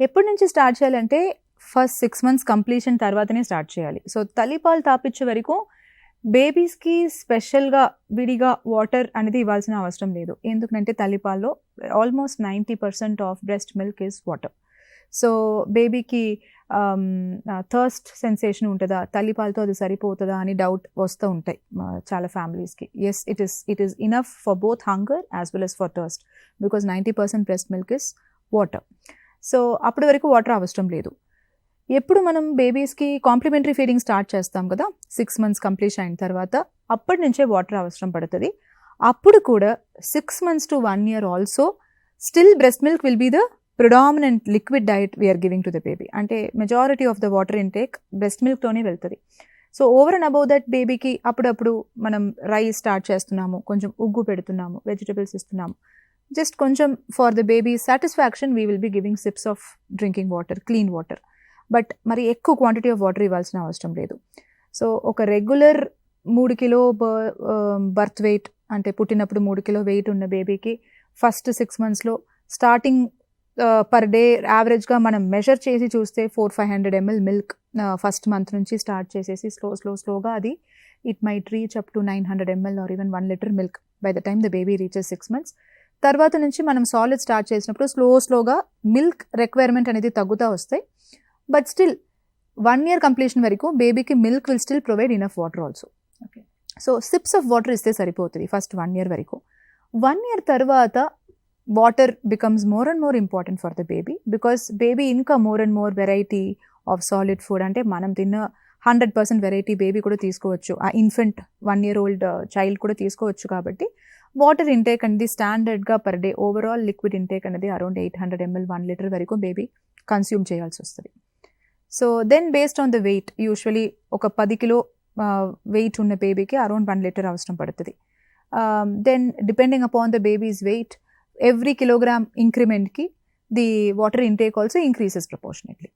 ఎప్పటి నుంచి స్టార్ట్ చేయాలంటే ఫస్ట్ సిక్స్ మంత్స్ కంప్లీషన్ తర్వాతనే స్టార్ట్ చేయాలి. సో తల్లిపాలు తాపించే వరకు బేబీస్కి స్పెషల్గా విడిగా వాటర్ అనేది ఇవ్వాల్సిన అవసరం లేదు. ఎందుకంటే తల్లిపాల్లో almost ninety percent of breast milk is water. So బేబీకి థర్స్ట్ సెన్సేషన్ ఉంటుందా? తల్లిపాలతో అది సరిపోతుందా అని డౌట్ వస్తూ ఉంటాయి చాలా ఫ్యామిలీస్కి. Yes it is it is enough for both hunger as well as for thirst because ninety percent breast milk is water. So అప్పటి వరకు వాటర్ అవసరం లేదు. ఎప్పుడు మనం బేబీస్కి కాంప్లిమెంటరీ ఫీడింగ్ స్టార్ట్ చేస్తాం కదా సిక్స్ మంత్స్ కంప్లీట్ అయిన తర్వాత అప్పటి నుంచే వాటర్ అవసరం పడుతుంది. అప్పుడు కూడా six months to one year also still breast milk will be the predominant liquid diet we are giving to the baby అంటే majority of the water intake breast మిల్క్తోనే వెళ్తుంది. So over and above that బేబీకి అప్పుడప్పుడు మనం rice start చేస్తున్నాము కొంచెం ఉగ్గు పెడుతున్నాము vegetables ఇస్తున్నాము. జస్ట్ కొంచెం for the baby satisfaction we will be giving sips of drinking water clean water but మరి ఎక్కువ క్వాంటిటీ ఆఫ్ వాటర్ ఇవ్వాల్సిన అవసరం లేదు. సో ఒక రెగ్యులర్ మూడు కిలో బర్త్ వెయిట్ అంటే పుట్టినప్పుడు మూడు కిలో వెయిట్ ఉన్న బేబీకి ఫస్ట్ సిక్స్ మంత్స్లో స్టార్టింగ్ పర్ డే యావరేజ్గా మనం మెజర్ చేసి చూస్తే four five hundred ML milk first month నుంచి స్టార్ట్ చేసేసి స్లో స్లో స్లోగా అది it might reach up to nine hundred ML or even one litre milk by the time the baby reaches six months తర్వాత నుంచి మనం solid start చేసినప్పుడు slow స్లోగా milk requirement అనేది తగ్గుతూ వస్తాయి but still one year completion వరకు బేబీకి milk will still provide enough water also okay so sips of water ఇస్తే సరిపోతుంది ఫస్ట్ వన్ ఇయర్ వరకు. వన్ ఇయర్ తర్వాత water becomes more and more important for the baby because baby ఇంకా more and more variety of solid food అంటే మనం తిన్న hundred percent variety baby కూడా తీసుకోవచ్చు. ఆ infant one year old child కూడా తీసుకోవచ్చు కాబట్టి వాటర్ ఇంటేక్ అనేది స్టాండర్డ్గా per day overall liquid intake అనేది around eight hundred ML one litre వరకు బేబీ కన్స్యూమ్ చేయాల్సి వస్తుంది. So then based on the weight usually ఒక పది కిలో వెయిట్ ఉన్న బేబీకి అరౌండ్ వన్ లీటర్ అవసరం పడుతుంది. Then depending upon the baby's weight every kilogram ఇంక్రిమెంట్కి the water intake also increases proportionately